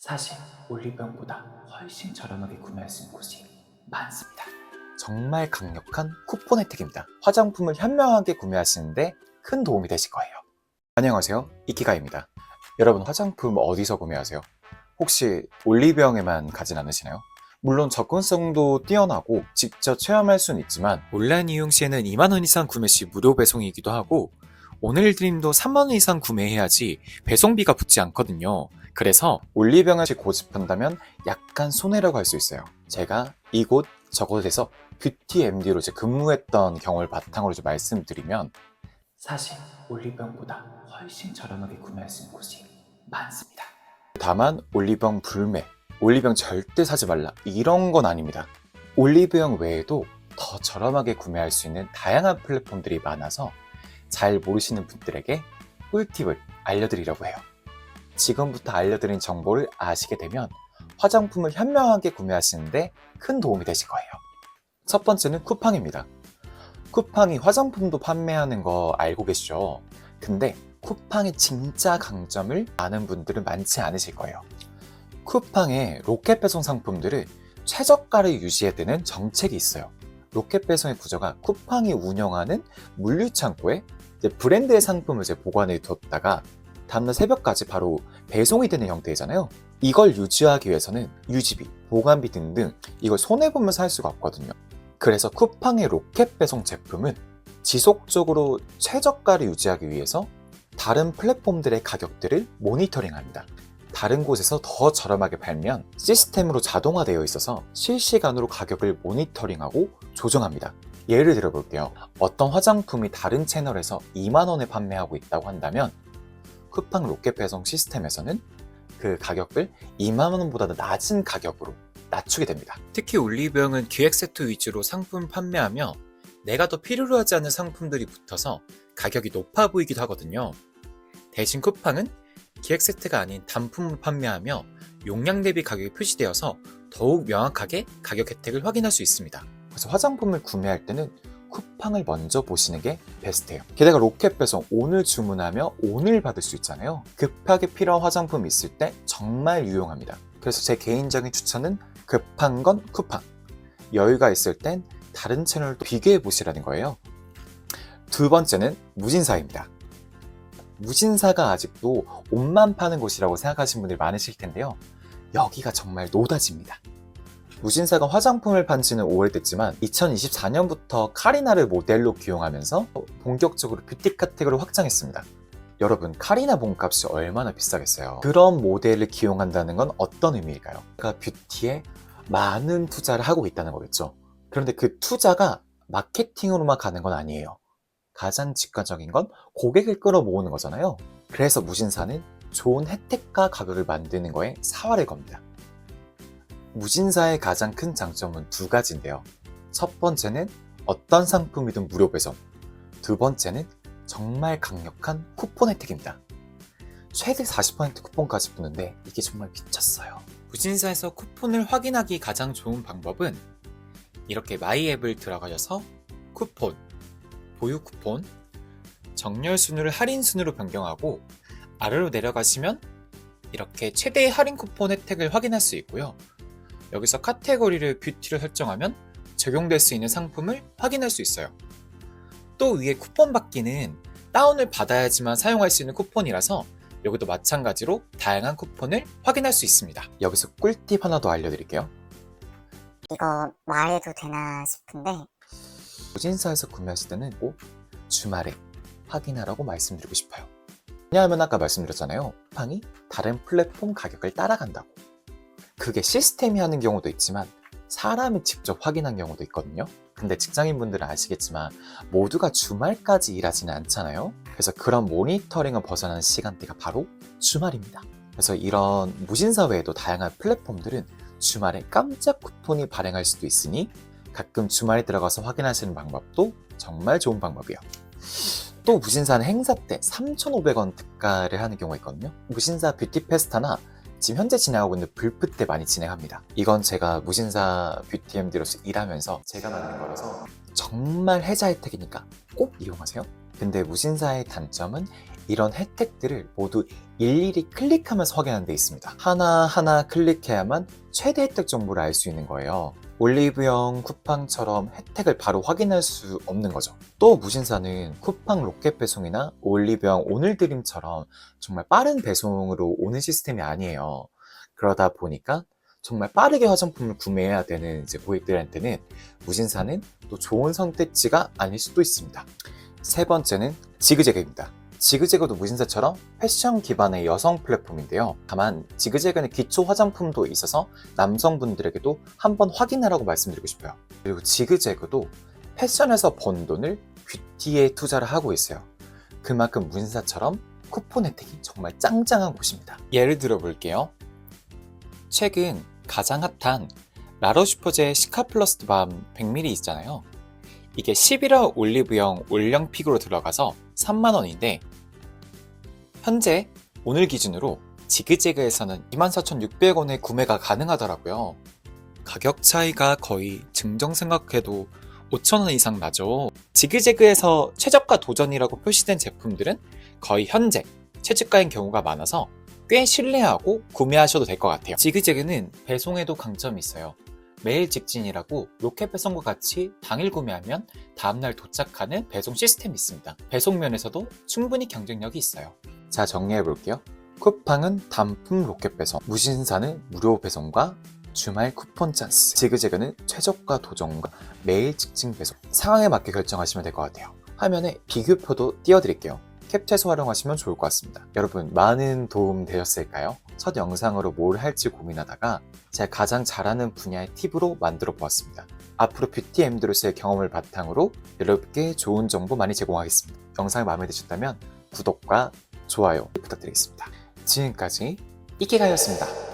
사실 올리브영보다 훨씬 저렴하게 구매할 수 있는 곳이 많습니다. 정말 강력한 쿠폰 혜택입니다. 화장품을 현명하게 구매하시는데 큰 도움이 되실 거예요. 안녕하세요. 이키가입니다. 여러분 화장품 어디서 구매하세요? 혹시 올리브영에만 가진 않으시나요? 물론 접근성도 뛰어나고 직접 체험할 수는 있지만 온라인 이용 시에는 2만원 이상 구매 시 무료 배송이기도 하고 오늘 드림도 3만원 이상 구매해야지 배송비가 붙지 않거든요. 그래서 올리브영을 고집한다면 약간 손해라고 할 수 있어요. 제가 이곳 저곳에서 뷰티 MD로 근무했던 경험을 바탕으로 좀 말씀드리면 사실 올리브영보다 훨씬 저렴하게 구매할 수 있는 곳이 많습니다. 다만 올리브영 불매, 올리브영 절대 사지 말라 이런 건 아닙니다. 올리브영 외에도 더 저렴하게 구매할 수 있는 다양한 플랫폼들이 많아서 잘 모르시는 분들에게 꿀팁을 알려드리려고 해요. 지금부터 알려드린 정보를 아시게 되면 화장품을 현명하게 구매하시는데 큰 도움이 되실 거예요. 첫 번째는 쿠팡입니다. 쿠팡이 화장품도 판매하는 거 알고 계시죠? 근데 쿠팡의 진짜 강점을 아는 분들은 많지 않으실 거예요. 쿠팡의 로켓 배송 상품들을 최저가를 유지해야 되는 정책이 있어요. 로켓 배송의 구조가 쿠팡이 운영하는 물류 창고에 이제 브랜드의 상품을 이제 보관해 뒀다가 다음날 새벽까지 바로 배송이 되는 형태잖아요. 이걸 유지하기 위해서는 유지비, 보관비 등등 이걸 손해보면서 할 수가 없거든요. 그래서 쿠팡의 로켓 배송 제품은 지속적으로 최저가를 유지하기 위해서 다른 플랫폼들의 가격들을 모니터링합니다. 다른 곳에서 더 저렴하게 팔면 시스템으로 자동화되어 있어서 실시간으로 가격을 모니터링하고 조정합니다. 예를 들어 볼게요. 어떤 화장품이 다른 채널에서 2만원에 판매하고 있다고 한다면 쿠팡 로켓 배송 시스템에서는 그 가격을 2만 원보다 낮은 가격으로 낮추게 됩니다. 특히 올리브영은 기획 세트 위주로 상품 판매하며 내가 더 필요로 하지 않는 상품들이 붙어서 가격이 높아 보이기도 하거든요. 대신 쿠팡은 기획 세트가 아닌 단품을 판매하며 용량 대비 가격이 표시되어서 더욱 명확하게 가격 혜택을 확인할 수 있습니다. 그래서 화장품을 구매할 때는 쿠팡을 먼저 보시는 게 베스트예요. 게다가 로켓 배송 오늘 주문하며 오늘 받을 수 있잖아요. 급하게 필요한 화장품이 있을 때 정말 유용합니다. 그래서 제 개인적인 추천은 급한 건 쿠팡. 여유가 있을 땐 다른 채널도 비교해 보시라는 거예요. 두 번째는 무진사입니다. 무진사가 아직도 옷만 파는 곳이라고 생각하시는 분들이 많으실 텐데요. 여기가 정말 노다지입니다. 무진사가 화장품을 판 지는 오래됐지만 2024년부터 카리나를 모델로 기용하면서 본격적으로 뷰티 카테고리를 확장했습니다. 여러분 카리나 몸값이 얼마나 비싸겠어요. 그런 모델을 기용한다는 건 어떤 의미일까요? 그러니까 뷰티에 많은 투자를 하고 있다는 거겠죠. 그런데 그 투자가 마케팅으로만 가는 건 아니에요. 가장 직관적인 건 고객을 끌어모으는 거잖아요. 그래서 무진사는 좋은 혜택과 가격을 만드는 거에 사활을 겁니다. 무진사의 가장 큰 장점은 두 가지인데요. 첫 번째는 어떤 상품이든 무료 배송. 두 번째는 정말 강력한 쿠폰 혜택입니다. 최대 40% 쿠폰까지 붙는데 이게 정말 미쳤어요. 무진사에서 쿠폰을 확인하기 가장 좋은 방법은 이렇게 마이 앱을 들어가셔서 쿠폰, 보유 쿠폰, 정렬 순위를 할인 순으로 변경하고 아래로 내려가시면 이렇게 최대 할인 쿠폰 혜택을 확인할 수 있고요. 여기서 카테고리를 뷰티를 설정하면 적용될 수 있는 상품을 확인할 수 있어요. 또 위에 쿠폰 받기는 다운을 받아야지만 사용할 수 있는 쿠폰이라서 여기도 마찬가지로 다양한 쿠폰을 확인할 수 있습니다. 여기서 꿀팁 하나 더 알려드릴게요. 이거 말해도 되나 싶은데 무진사에서 구매하실 때는 꼭 주말에 확인하라고 말씀드리고 싶어요. 왜냐하면 아까 말씀드렸잖아요. 쿠팡이 다른 플랫폼 가격을 따라간다고. 그게 시스템이 하는 경우도 있지만 사람이 직접 확인한 경우도 있거든요. 근데 직장인분들은 아시겠지만 모두가 주말까지 일하지는 않잖아요. 그래서 그런 모니터링을 벗어나는 시간대가 바로 주말입니다. 그래서 이런 무신사 외에도 다양한 플랫폼들은 주말에 깜짝 쿠폰이 발행할 수도 있으니 가끔 주말에 들어가서 확인하시는 방법도 정말 좋은 방법이에요. 또 무신사는 행사 때 3,500원 특가를 하는 경우가 있거든요. 무신사 뷰티 페스타나 지금 현재 진행하고 있는 불프 때 많이 진행합니다. 이건 제가 무신사 뷰티 MD로서 일하면서 제가 만든 거라서 정말 혜자 혜택이니까 꼭 이용하세요. 근데 무신사의 단점은 이런 혜택들을 모두 일일이 클릭하면서 확인하는 데 있습니다. 하나하나 클릭해야만 최대 혜택 정보를 알 수 있는 거예요. 올리브영, 쿠팡처럼 혜택을 바로 확인할 수 없는 거죠. 또 무신사는 쿠팡 로켓 배송이나 올리브영 오늘 드림처럼 정말 빠른 배송으로 오는 시스템이 아니에요. 그러다 보니까 정말 빠르게 화장품을 구매해야 되는 이제 고객들한테는 무신사는 또 좋은 선택지가 아닐 수도 있습니다. 세 번째는 지그재그입니다. 지그재그도 무신사처럼 패션 기반의 여성 플랫폼인데요. 다만 지그재그는 기초 화장품도 있어서 남성분들에게도 한번 확인하라고 말씀드리고 싶어요. 그리고 지그재그도 패션에서 번 돈을 뷰티에 투자를 하고 있어요. 그만큼 무신사처럼 쿠폰 혜택이 정말 짱짱한 곳입니다. 예를 들어 볼게요. 최근 가장 핫한 라로슈퍼제 시카플러스 밤 100ml 있잖아요. 이게 11월 올리브영 올영 픽으로 들어가서 3만원인데 현재 오늘 기준으로 지그재그에서는 24,600원에 구매가 가능하더라고요. 가격 차이가 거의 증정 생각해도 5,000원 이상 나죠. 지그재그에서 최저가 도전이라고 표시된 제품들은 거의 현재 최저가인 경우가 많아서 꽤 신뢰하고 구매하셔도 될 것 같아요. 지그재그는 배송에도 강점이 있어요. 매일 직진이라고 로켓 배송과 같이 당일 구매하면 다음날 도착하는 배송 시스템이 있습니다. 배송 면에서도 충분히 경쟁력이 있어요. 자, 정리해 볼게요. 쿠팡은 단품 로켓 배송, 무신사는 무료 배송과 주말 쿠폰 찬스, 지그재그는 최저가 도전과 매일 직진 배송. 상황에 맞게 결정하시면 될 것 같아요. 화면에 비교표도 띄워드릴게요. 캡처해서 활용하시면 좋을 것 같습니다. 여러분, 많은 도움 되셨을까요? 첫 영상으로 뭘 할지 고민하다가 제가 가장 잘하는 분야의 팁으로 만들어 보았습니다. 앞으로 뷰티 엠드로스의 경험을 바탕으로 여러분께 좋은 정보 많이 제공하겠습니다. 영상이 마음에 드셨다면 구독과 좋아요 부탁드리겠습니다. 지금까지 이케가였습니다.